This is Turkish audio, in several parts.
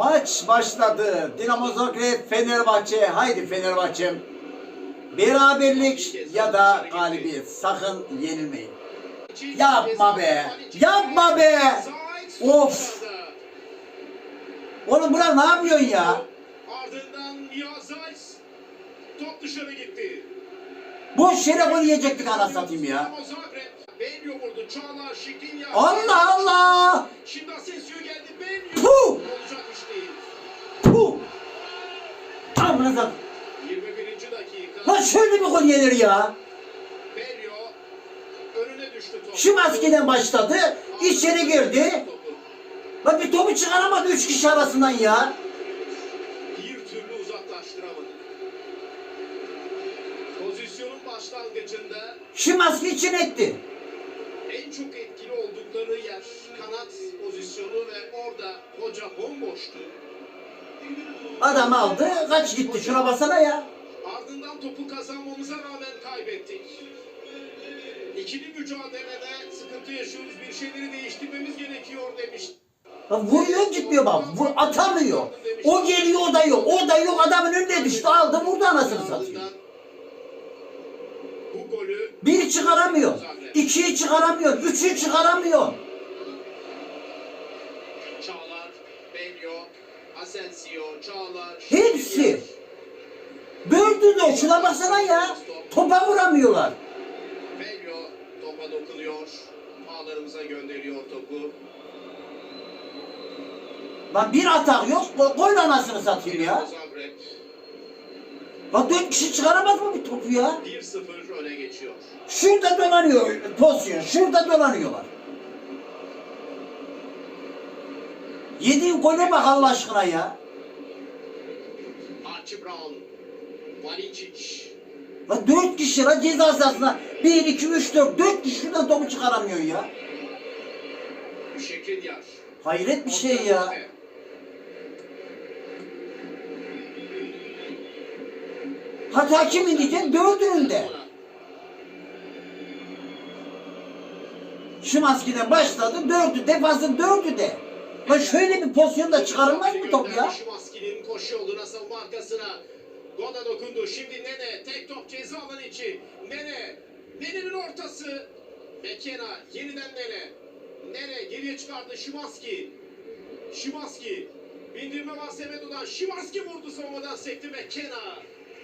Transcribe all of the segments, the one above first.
Maç başladı. Dinamo Zagreb Fenerbahçe. Haydi Fenerbahçe. Beraberlik ya da galibiyet. Sakın yenilmeyin. Yapma be. Yapma be. Of. Oğlum bunlar ne yapıyorsun ya? Ardından Zayt top dışarı gitti. Boş yere gol yiyecektik ana satayım ya. Allah Allah. Şimdi Asensio geldi. Belyo. Puh! Olacak iş değil. Puh. Tam lan. 21. dakika. Lan şöyle bir gol yenir ya. Belyo önüne düştü top. Şu maskeden başladı. içeri girdi. Lan bir topu çıkaramadı üç kişi arasından ya. Başlangıcında Şu maske için etti. en çok etkili oldukları yer kanat pozisyonu ve orada hoca bomboştu. Adam aldı. Kaç gitti şuna basana ya. Ardından topu kazanmamıza rağmen kaybettik. İkili mücadelede sıkıntı yaşıyoruz. Bir şeyleri değiştirmemiz gerekiyor demiş. Lan vuruyor gitmiyor bak. Vur, atamıyor. O geliyor o da yok. O da yok adamın önüne düştü. Aldı vurdu anasını satayım. Bir çıkaramıyor. ikiyi çıkaramıyor. Üçü çıkaramıyor. Hepsi. Dördü de şuna baksana ya. Topa vuramıyorlar. Belyo topa dokunuyor. Ağlarımıza gönderiyor topu. Lan bir atak yok. Gol anasını satayım ya. Zagreb Lan dört kişi çıkaramaz mı bir topu ya? 1-0 öne geçiyor. Şurada dolanıyor pozisyon. Şurada dolanıyorlar. Yediğin gole bak Allah aşkına ya. Archie Brown, Valicic, Lan dört kişi lan ceza sahasına. Bir, iki, üç, dört. Dört kişi şuradan topu çıkaramıyor ya. Şekrinyar. Hayret bir şey ya. Hata kimin diyeceksin? Dördünün de. Şu maskeden başladı. Dördü. Defansın dördü de. Lan şöyle bir pozisyonda çıkarılmaz mı top ya? Şimanski'nin koşu yoluna savunma arkasına. Goda dokundu. Şimdi Nene. Tek top ceza alanı içi. Nene. Nene'nin ortası. Bekena. Yeniden Nene. Nene geriye çıkardı. Şimanski. Şimanski. Bindirme var Semedo'dan. Şimanski vurdu savunmadan sekti Bekena.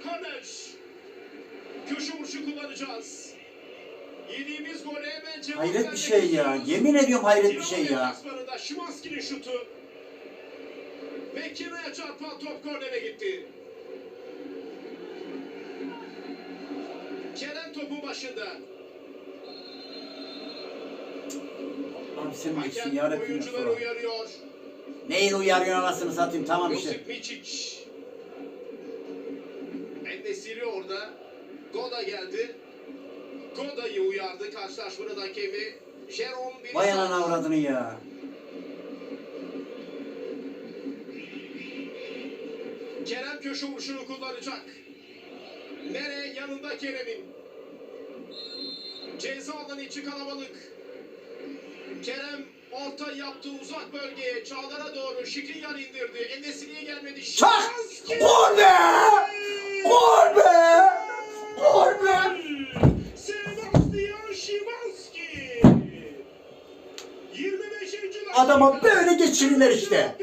Korner. Köşe vuruşu kullanacağız. Yediğimiz gole hemen cevap Hayret bir şey ya. Yemin ediyorum hayret bir şey ya. Şimanski'nin şutu. Ve çarpan top kornere gitti. Kerem topun başında. Abi sen bilirsin yarabbim. oyuncuları uyarıyor. Neyin uyarıyor anasını satayım tamam işte. Josip Miçic. Endesiri orada. Goda geldi. Goda'yı uyardı karşılaşmanın hakemi. Jerome Birisat. Vay anana avradını ya. Kerem köşe vuruşunu kullanacak. Nere yanında Kerem'in. Ceza alanı içi kalabalık. Kerem orta yaptı uzak bölgeye. Çağlar'a doğru Şikrinyar indirdi. Enesiri'ye gelmedi. Şimanski! Gol be! Gol be! Adama böyle geçirirler işte.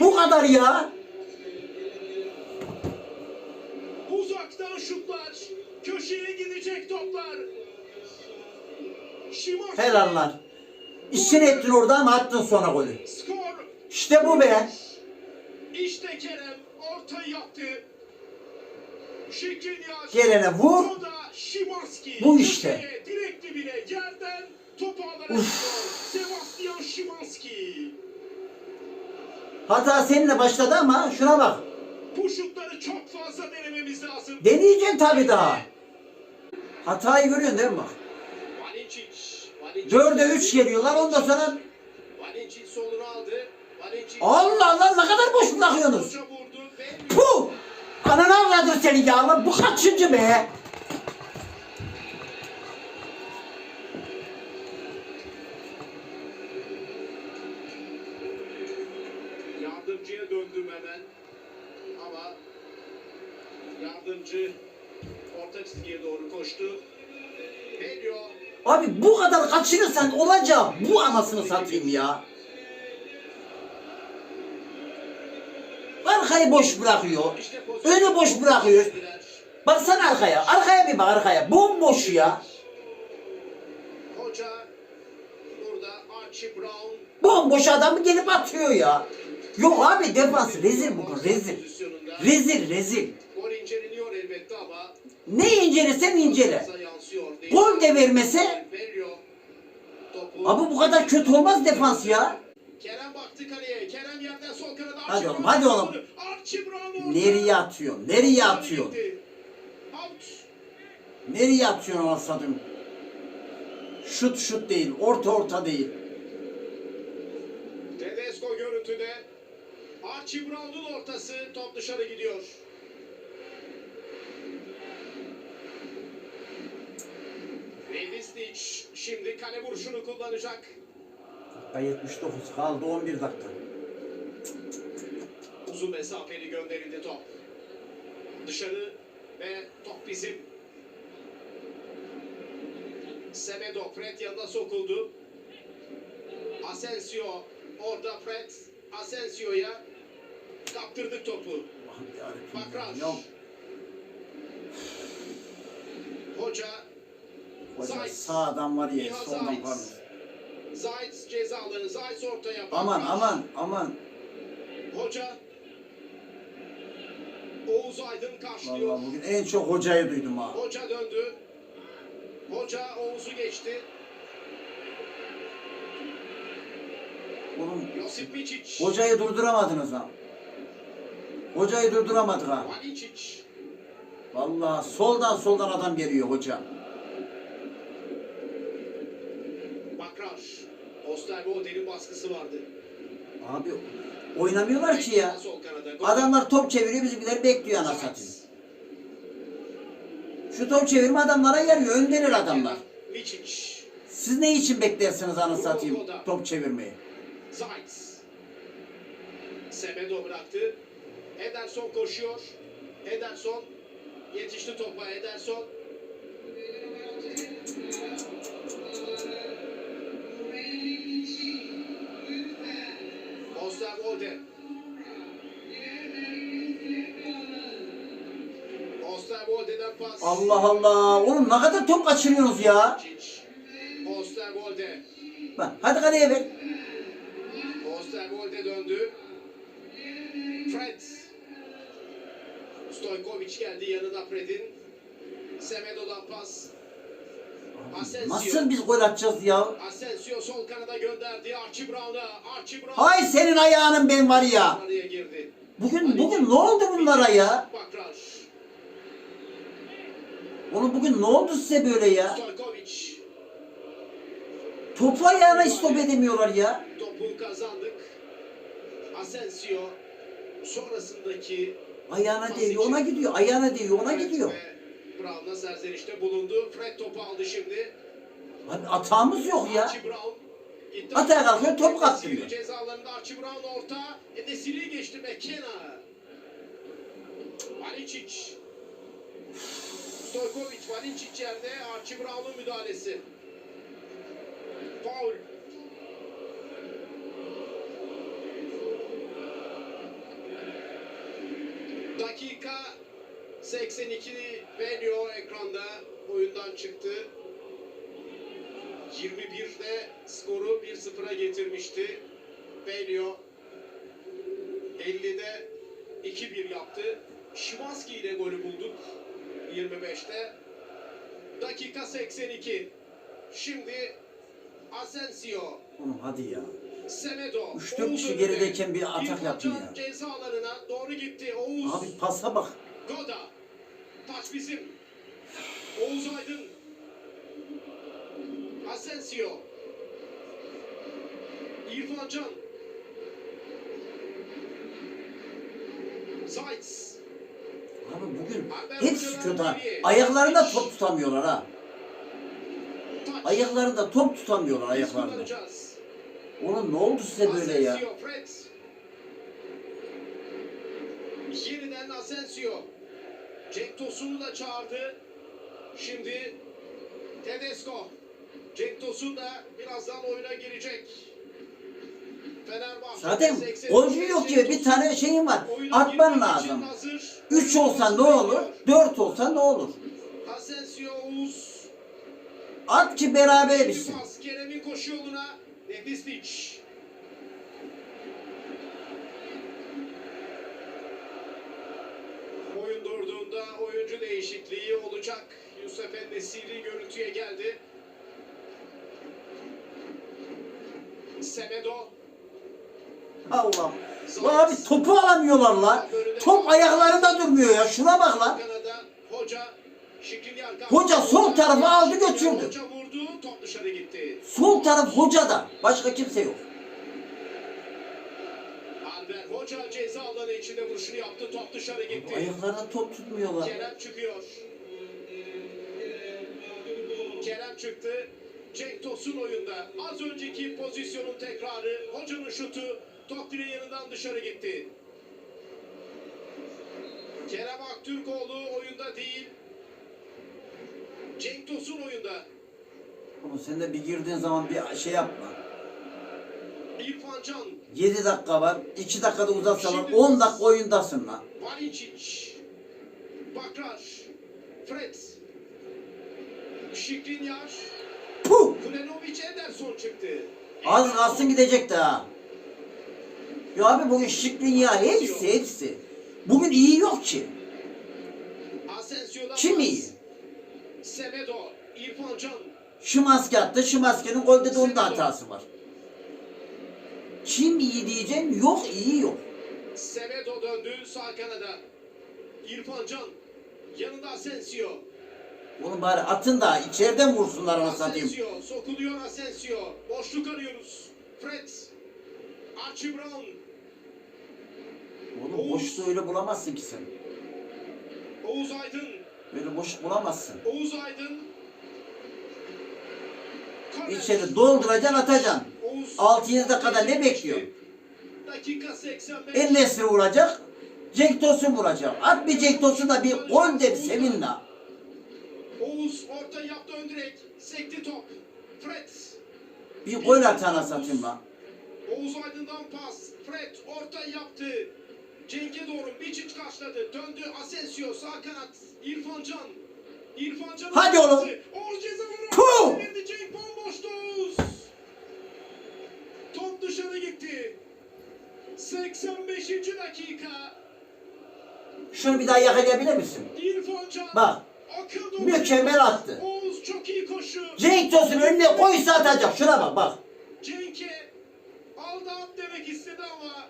Bu kadar ya. Uzaktan şutlar. Köşeye gidecek toplar. Şimanski. Helallar. İşini ettin orada ama attın sonra golü. İşte bu be. İşte Kerem ortayı yaptı. Gelene vur. Bu işte. Şimanski. Hata seninle başladı ama şuna bak. Bu şutları çok fazla denememiz lazım. Deneyeceksin tabii daha. Hatayı görüyorsun değil mi bak. Dörde üç geliyorlar ondan sonra. Allah Allah ne kadar boş bırakıyorsunuz. Puh! Bana ne seni yavrum? Bu kaçıncı be? Yardımcıya döndüm hemen. Ama yardımcı orta doğru koştu. Geliyor. Abi bu kadar kaçırırsan olacak. Bu anasını satayım ya. Arkayı boş bırakıyor. Önü boş bırakıyor. Baksana arkaya. Arkaya bir bak arkaya. Bomboş ya. Bomboş adamı gelip atıyor ya. Yok abi defans rezil bugün rezil. Rezil rezil. Ne incelesen incele. Gol de vermese abi bu kadar kötü olmaz defans ya. Kerem baktı kaleye. Kerem yerden sol kanada. Hadi oğlum, hadi oğlum. Nereye atıyorsun? Nereye atıyorsun? Nereye atıyorsun satayım? Şut şut değil. Orta orta değil. Tedesco görüntüde. Archie Brown'un ortası top dışarı gidiyor. Levisic şimdi kale vuruşunu kullanacak. Dakika 79 kaldı 11 dakika. Uzun mesafeli gönderildi top. Dışarı ve top bizim. Semedo Fred yanına sokuldu. Asensio orada Fred Asensio'ya kaptırdık topu. Ya Hoca hoca Zayt. sağdan var ya soldan pardon. Zayt cezalı. Zayt ortaya. Aman aman aman. Hoca Oğuz Aydın karşılıyor. Vallahi bugün en çok hocayı duydum ha. Hoca döndü. Hoca Oğuz'u geçti. Oğlum Josip Miçic. hocayı durduramadınız ha. Hocayı durduramadık ha. Valicic. Vallahi soldan soldan adam geliyor hoca. Bakrar. Osterwolder'in baskısı vardı. Abi oynamıyorlar ki ya. Adamlar top çeviriyor bizimkiler bekliyor ana satayım. Şu top çevirme adamlara yarıyor. Öndeler adamlar. Siz ne için beklersiniz anı satayım top çevirmeyi? Zayt. Semedo bıraktı. Ederson koşuyor. Ederson yetişti topa. Ederson Allah Allah. Oğlum ne kadar top kaçırıyorsunuz ya? Osterwolde. Bak hadi kaleye ver. Osterwolde döndü. Fred. Stojkovic geldi yanına Fred'in. Semedo'dan pas. Asensio. Nasıl biz gol atacağız ya? Asensio sol kanada gönderdi. Archie Brown'a. Archie Brown. Hay senin ayağının ben var ya. Bugün bugün ne oldu bunlara ya? Bakrar. Oğlum bugün ne oldu size böyle ya? Topu ayağına istop edemiyorlar ya. Topu kazandık. Asensio sonrasındaki Ayağına değiyor ona gidiyor. Ayağına değiyor ona gidiyor. Brown'la serzenişte bulundu. Fred topu aldı şimdi. Abi atağımız yok ya. Atağa kalkıyor, top kaptırıyor. Cezalarında Archie Brown orta. Enesiri'yi geçti McKenna. Valicic. Stojkovic, Valicic yerde. Archie müdahalesi. Foul. Dakika 82 veriyor ekranda. Oyundan çıktı. 21'de skoru 1-0'a getirmişti. Belio 50'de 2-1 yaptı. Şimanski ile golü bulduk 25'te. Dakika 82. Şimdi Asensio, Oğlum hadi ya. Semedo, Üç dört Oğuz kişi önünde. gerideyken bir atak yaptın ya. Ceza alanına doğru gitti. Oğuz. Abi pasa bak. Goda. Taç bizim. Oğuz Aydın. Asensio. İrfan Can. Zayt. Abi bugün ha. Ayaklarında top tutamıyorlar ha. Ayaklarında top tutamıyorlar ayaklarında. Oğlum ne oldu size böyle ya? Yeniden Asensio. Cenk Tosun'u da çağırdı. Şimdi Tedesco. Cenk Tosun da birazdan oyuna girecek. Zaten 83 golcü yok diye bir tane şeyin var. Atman lazım. için hazır. 3 olsa ne olur? 4 olsa ne olur? At ki beraber bitsin. pas Kerem'in koşu yoluna. Nefislic. Oyun durduğunda oyuncu değişikliği olacak. Yusuf Nesiri görüntüye geldi. Semedo. Allah. Lan abi topu alamıyorlar lan. Top ayaklarında durmuyor ya. Şuna bak lan. Kanada hoca Hoca sol tarafı aldı götürdü. Hoca. Sol taraf hocada. Başka kimse yok. Hoca ceza alanı içinde vuruşunu yaptı top dışarı gitti. Ayaklarına top tutmuyorlar. Kerem çıkıyor. Kerem çıktı. Cenk Tosun oyunda. Az önceki pozisyonun tekrarı. Hocanın şutu. Top direğin yanından dışarı gitti. Kerem Aktürkoğlu oyunda değil. Cenk Tosun oyunda. Ama sen de bir girdiğin zaman bir şey yapma. İrfan Can. 7 dakika var. 2 dakikada uzatsalar 10 dakika oyundasın lan. Valicic. Bakrar. Fred. Şikrinyar. Puh! Kulenovic Ederson çıktı. Az kalsın gidecekti ha. Ya abi bugün şıklın ya hepsi hepsi. Bugün iyi yok ki. Kim iyi? Semedo, İrfan Can, Şu maske attı, şu maskenin golde de onun da hatası var. Kim iyi diyeceğim yok iyi yok. Semedo döndü sağ kanada. İrfan Can, yanında Asensio. Oğlum bari atın da içeriden vursunlar onu satayım. Asensio, sokuluyor Asensio. Boşluk arıyoruz. Fred, Archie Brown, Oğlum boşluğu öyle bulamazsın ki sen. Oğuz Aydın, Böyle boşluk bulamazsın. Oğuz Aydın. İçeri dolduracaksın atacaksın. Oğuz- 6-7 dakikada ne bekliyor? Dakika 85. El Nesri vuracak. Cenk Tosun vuracak. At bir Cenk Tosun da bir gol de bir sevin la. Oğuz orta yaptı ön direk. Sekti top. Fred. Bir gol atana satayım la. Oğuz Aydın'dan pas. Fred orta yaptı. Cenk'e doğru Biçic karşıladı. Döndü Asensio sağ kanat. İrfan Can. İrfan Can. Hadi oğlum. Oğuz ceza vurur. Cenk bomboştu Oğuz. Top dışarı gitti. 85. dakika. Şunu bir daha yakalayabilir misin? İrfan Can. Bak. Mükemmel attı. Oğuz çok iyi koşu. Cenk Tosun önüne koysa atacak. Şuna bak bak. Cenk'e aldı at demek istedi ama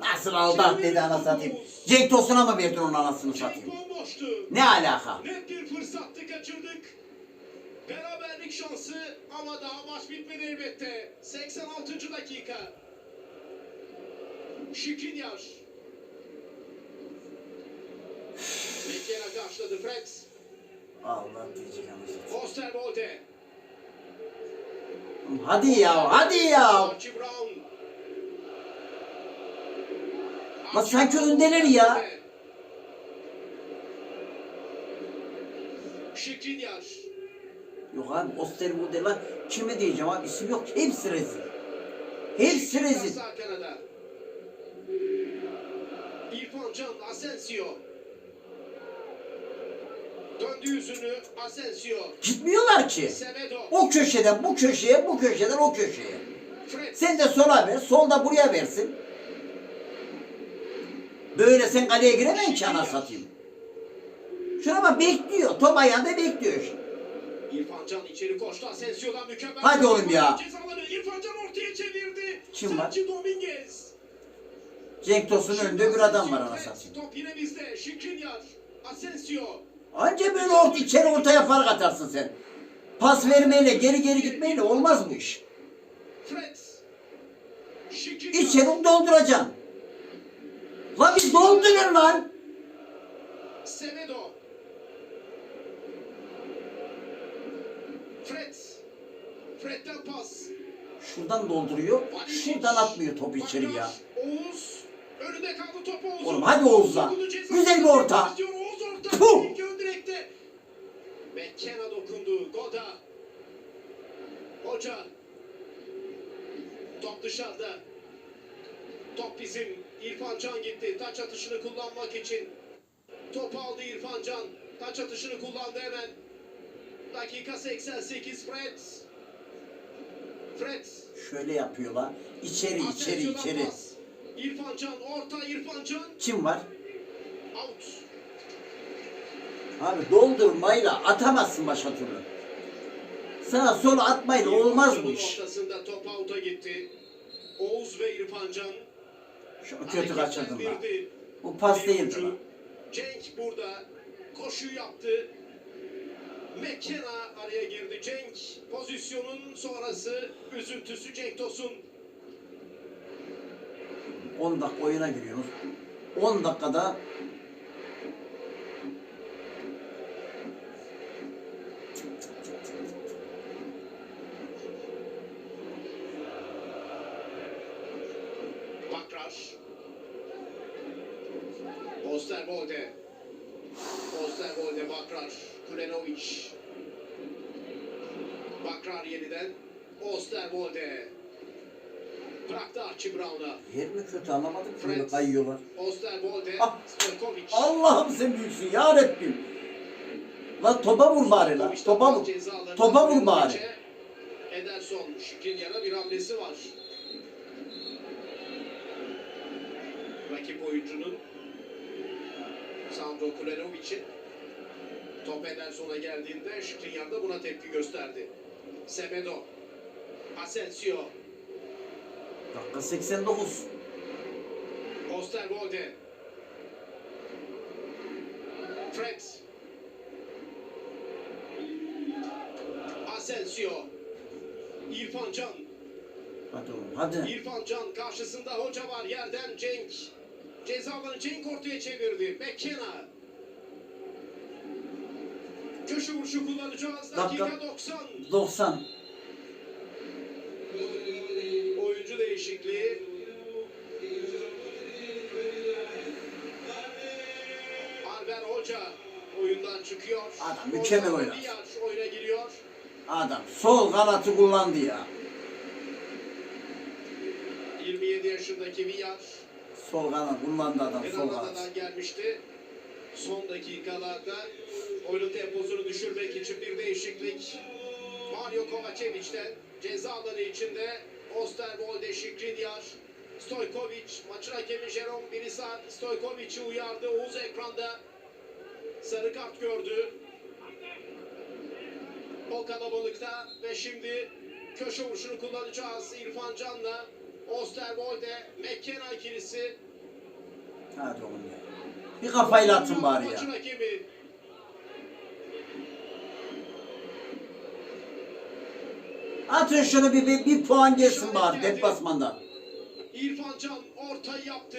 Nasıl aldı at dedi ana satayım. Cenk Tosun'a mı verdin onun anasını satayım? Ne alaka? Net bir fırsattı kaçırdık. Beraberlik şansı ama daha maç bitmedi elbette. 86. dakika. Şikrinyar. Mekena karşıladı Fred. Allah diyecek anasını. Osterwolde. Hadi ya hadi ya. Archie Brown. Bak sanki öndeler ya. Şikrinyar. Yok abi Osterwolde lan kime diyeceğim abi isim yok. Hepsi rezil. Hepsi rezil. İrfan Can Asensio. Döndü yüzünü Asensio. Gitmiyorlar ki. O köşeden bu köşeye, bu köşeden o köşeye. Sen de sola ver, solda buraya versin. Sen kaleye giremem ki ana satayım. Şuna bak bekliyor, top ayağında bekliyor şimdi. İrfan Can içeri koştu. Asensio'dan mükemmel. Hadi oğlum ya. Cezaları İrfan Can ortaya çevirdi. Kim var? Sergio Dominguez. Cenk Tosun'un önünde bir adam var ana satayım. Top yine bizde. Şikrinyar. Asensio. Anca böyle orta, içeri ortaya fark atarsın sen. Pas vermeyle, geri geri gitmeyle olmaz bu iş. Fred. İçeri dolduracaksın. La bir doldurun lan. Semedo. Fred. Fred'den pas. Şuradan dolduruyor, şuradan atmıyor topu içeri ya. Oğuz önünde kaldı topu Oğuz'un. Oğlum hadi Oğuz ceza Güzel bir orta. Oğuz orta. Puh. McKenna dokundu. Goda. Hoca. Top dışarıda. Top bizim. İrfan Can gitti. Taç atışını kullanmak için. Top aldı İrfan Can. Taç atışını kullandı hemen. Dakika 88 Fred. Fred. Şöyle yapıyorlar. İçeri içeri içeri. pas. İrfan Can orta İrfan Can. Kim var? Out. Abi doldurmayla atamazsın başka türlü. Sağa sola atmayla olmaz bu iş. Ortasında top out'a gitti. Oğuz ve İrfan Can. Şunu kötü lan. Hareketlendirdi. Bu pas değildi lan. Cenk burada koşu yaptı. McKenna araya girdi. Cenk pozisyonun sonrası üzüntüsü Cenk Tosun. 10 dakika oyuna giriyorsunuz. 10 dakikada Bakrar. Osterwolde. Osterwolde Bakrar. Kulenovic. Bakrar yeniden. Osterwolde. Bıraktı Archie Brown'a. yer mi kötü anlamadım ki böyle kayıyorlar. Osterwolde. Ah. Stojkovic. Allah'ım sen büyüksün ya Rabbim. Lan topa vur bari lan. Topa vur. Topa vur bari. Ederson Şikrinyar'a bir hamlesi var. Rakip oyuncunun Sandro Kulenovic'in top Ederson'a geldiğinde Şikrinyar da buna tepki gösterdi. Semedo Asensio. Dakika 89. Osterwolde Fred. Asensio. İrfan Can. Hadi oğlum hadi. İrfan Can karşısında hoca var yerden Cenk. Ceza alanı Cenk ortaya çevirdi. McKenna köşe vuruşu kullanacağız dakika Dakika. 90 90. oyuncu değişikliği Alber Hoca oyundan çıkıyor Adam mükemmel oynadı. Villar oyuna giriyor Adam sol kanatı kullandı ya. 27 yaşındaki Villar Sol kanat kullandı adam sol kanat. Gelmişti. Son dakikalarda oyunun temposunu düşürmek için bir değişiklik. Mario Kovacevic'ten ceza alanı içinde Osterwolde, Şikrinyar, Stojkovic, maçın hakemi Jerome Birisar, Stojkovic'i uyardı. Oğuz ekranda sarı kart gördü. O kalabalıkta ve şimdi köşe vuruşunu kullanacağız. İrfan Can'la Osterwolde, McKenna ikilisi ya. Bir kafayla atın bari ya. Atın şunu bir, bir, bir puan gelsin bari deplasmanda. İrfan Can ortayı yaptı.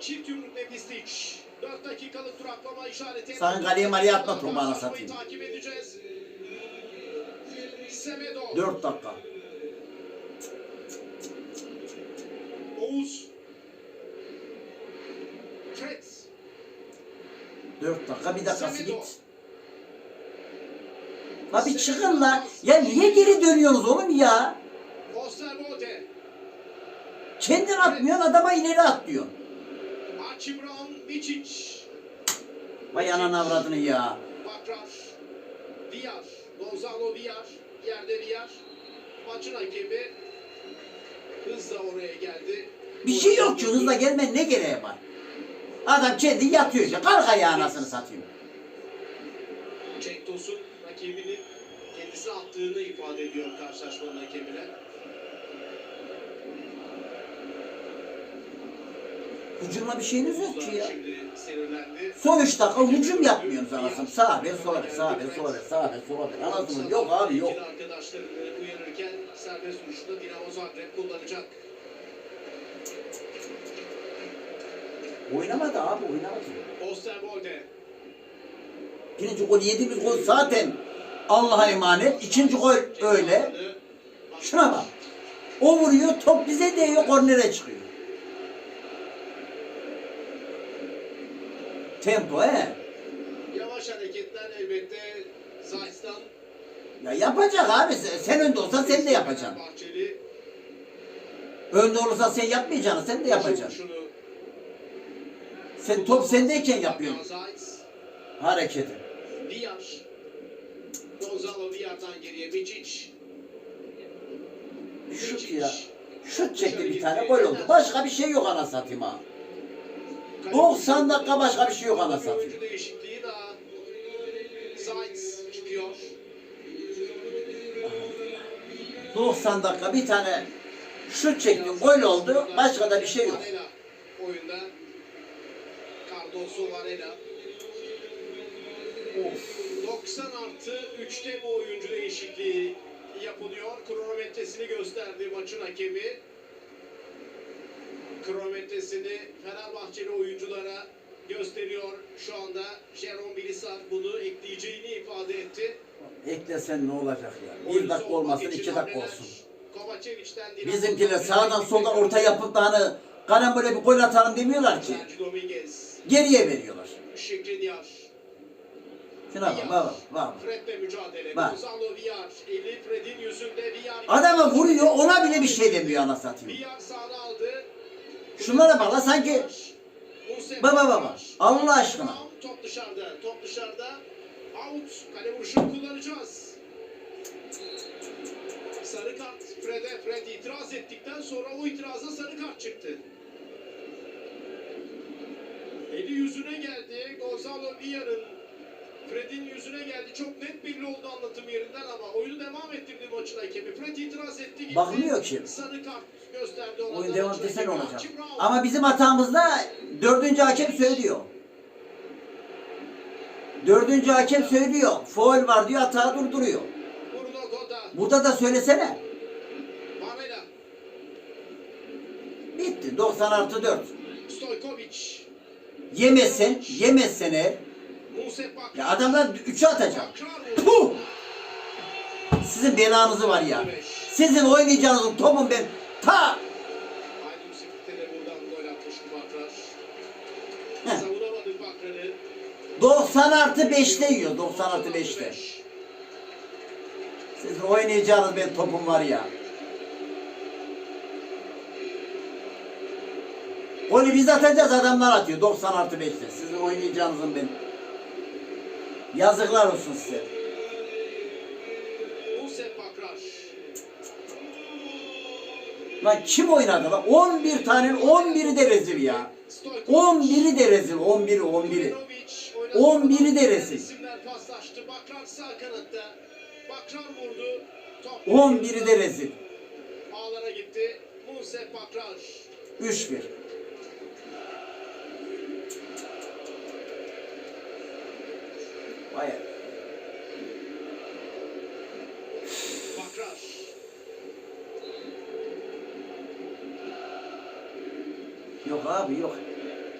Çift yumruk Pistic. 4 dakikalık duraklama işareti. Sakın kaleye maleye atma topu, Karşılaşmayı satayım. takip edeceğiz. Semedo. 4 dakika. Oğuz. Fred. 4 dakika bir dakikası git. La bir çıkın la. Ya niye geri dönüyorsunuz oğlum ya? Kendin atmıyorsun adama ileri Brown. Miçic. Vay ananı avradını ya. Bakrar. Villar. Gonzalo Villar. Yerde Villar. Maçın hakemi hızla oraya geldi. Bir şey yok ki hızla gelmenin ne gereği var? Adam kendi yatıyor işte. Kalk ayağı anasını satayım. Cenk Tosun rakibinin kendisi attığını ifade ediyor karşılaşmanın hakemine. Hücumla bir şeyiniz yok ki ya. Son 3 dakika hücum yapmıyorsunuz anasını. Sağa ver sola ver sağa ver sola ver sağa ver sola ver. Anasını yok abi yok. Arkadaşlarını uyarırken serbest vuruşunda Dinamo Zagreb kullanacak. Oynamadı abi oynamadı. Osterwolde. Birinci gol yediğimiz gol zaten Allah'a emanet. İkinci gol öyle. Şuna bak. O vuruyor top bize değiyor kornere çıkıyor. Tempo he. Yavaş hareketler elbette Zayt'tan. Ya yapacak abi. Sen, önde olsan sen de yapacaksın. Bahçeli. Önde olursan sen yapmayacaksın. Sen de yapacaksın. Şunu Sen top sendeyken yapıyorsun hareketi. Villar. Gonzalo Villar'dan geriye Micic. Şut ya. Şut çekti bir tane gol oldu. Başka bir şey yok ana satayım ha. 90 dakika başka bir şey yok ana satayım. Çıkıyor. 90 dakika bir tane şut çekti gol oldu. Başka da bir şey yok. Oyunda. Cardoso Varela. 90 artı 3'te bu oyuncu değişikliği yapılıyor. Kronometresini gösterdi maçın hakemi. Kronometresini Fenerbahçeli oyunculara gösteriyor. Şu anda Jerome Bilisar bunu ekleyeceğini ifade etti. Eklesen ne olacak ya? Bir dakika olmasın, iki dakika olsun. Bizimkiler sağdan soldan orta yapıp da hani karambole bir gol atalım demiyorlar ki. Dominguez, Geriye veriyorlar. Şikrinyar, Şuna bak, bak, bak. Fred'le mücadele. Bak. Gonzalo Villar, eli Fred'in yüzünde Villar. Adamı vuruyor, ona bile bir şey demiyor ana satayım. Villar sağına aldı. Şunlara bak lan sanki Baba, baba. Allah aşkına. Top dışarıda, top dışarıda. Out, kale vuruşunu kullanacağız. Sarı kart Fred'e. Fred itiraz ettikten sonra o itiraza sarı kart çıktı. Eli yüzüne geldi. Gonzalo Villar'ın Fred'in yüzüne geldi. Çok net belli oldu anlatım yerinden ama oyunu devam ettirdi maçın hakemi. Fred itiraz etti gitti. Bakmıyor ki. Sarı kart gösterdi ona. Oyun devam hakemi. olacak. Ama bizim hatamızda dördüncü hakem söylüyor. Dördüncü hakem söylüyor. Foul var diyor, hata durduruyor. Burada da söylesene. Bitti. 90 artı 4. Stojkovic. Yemezsen, yemezsen eğer, ya adamlar 3'e atacak. Puh! Sizin belanızı var ya. Sizin oynayacağınız topun ben ta. Heh. Savunamadık Bakar'ı. 90 artı 5'te yiyor. 90 artı 5'te. Sizin oynayacağınız ben topum var ya. Golü biz atacağız adamlar atıyor 90 artı 5'te. Sizin oynayacağınızın ben. Yazıklar olsun size. Lan kim oynadı lan? 11 tane 11'i de rezil ya. Stojkovic. 11'i de rezil 11'i 11'i. Mihailovic oynadı. 11'i de rezil. İsimler paslaştı. Bakar sağ kanatta. Bakar vurdu. Top 11'i de rezil. ağlara gitti. Musa Bakar. 3-1. Bakar. Yok abi yok.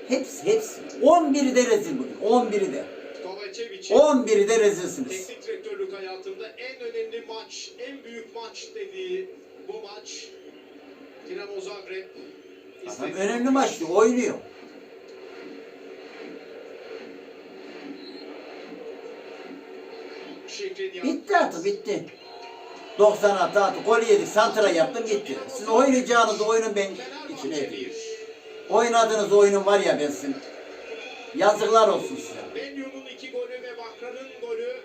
Hepsi hepsi. 11'i de rezil bugün. 11'i de. Kovacevic'in 11'i de rezilsiniz. Teknik direktörlük hayatında en önemli maç, en büyük maç dediği bu maç Dinamo Zagreb. Adam önemli maçtı. Oynuyor. Bitti artık bitti. 90 attı attı. Gol yedik. Santra yaptım gitti. Sizin oynayacağınız oyunun ben içine edeyim. 1. Oynadığınız oyunun var ya ben sizin. Yazıklar olsun size. Benyo'nun iki golü ve Bakra'nın golü.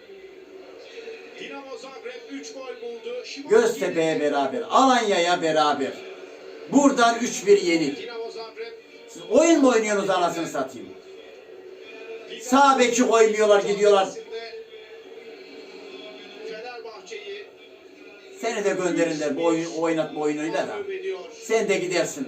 Dinamo Zagreb 3 gol buldu. Göztepe'ye beraber. Alanya'ya beraber. Buradan 3-1 yenik. Siz oyun mu oynuyorsunuz anasını satayım? Sağ beki koymuyorlar gidiyorlar. Seni de gönderirler bu oyun, oynatma oyunuyla da. Sen de gidersin.